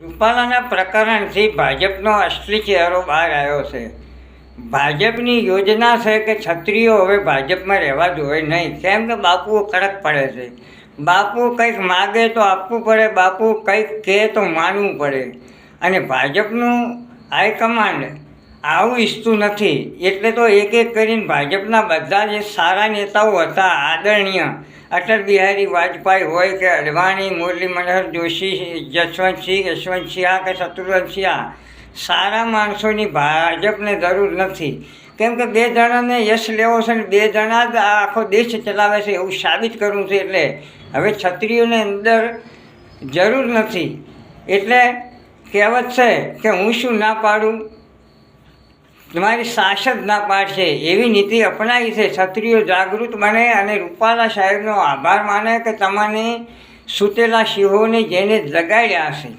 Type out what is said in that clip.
રૂપાલાના પ્રકરણથી ભાજપનો અસલી ચહેરો બહાર આવ્યો છે. ભાજપની યોજના છે કે છત્રીઓ હવે ભાજપમાં રહેવા જોઈએ નહીં. કેમ કે બાપુઓ કડક પડે છે. બાપુ કંઈક માગે તો આપવું પડે, બાપુ કંઈક કહે તો માનવું પડે. અને ભાજપનું હાઈકમાન્ડ આવું ઈચ્છતું નથી. એટલે તો એક એક કરીને ભાજપના બધા જે સારા નેતાઓ હતા, આદરણીય. અટલ બિહારી વાજપેયી હોય કે અડવાણી મુરલી મનોહર જોશી, જસવંતસિંહ, યશવંતસિંહ આ કે શત્રુઘ્નસિંહ આ, સારા માણસોની ભાજપને જરૂર નથી. કેમ કે બે જણાને યશ લેવો છે ને બે જણા જ આખો દેશ ચલાવે છે એવું સાબિત કરવું છે એટલે હવે છત્રીઓને અંદર જરૂર નથી. એટલે કહેવત છે કે હું શું ના પાડું? તમારી શાસક ના પાડશે, એવી નીતિ અપનાવી છે. ક્ષત્રિયો જાગૃત બને અને રૂપાલા સાહેબનો આભાર માને કે તમને સૂતેલા સિંહોને જેને જગાડ્યા છે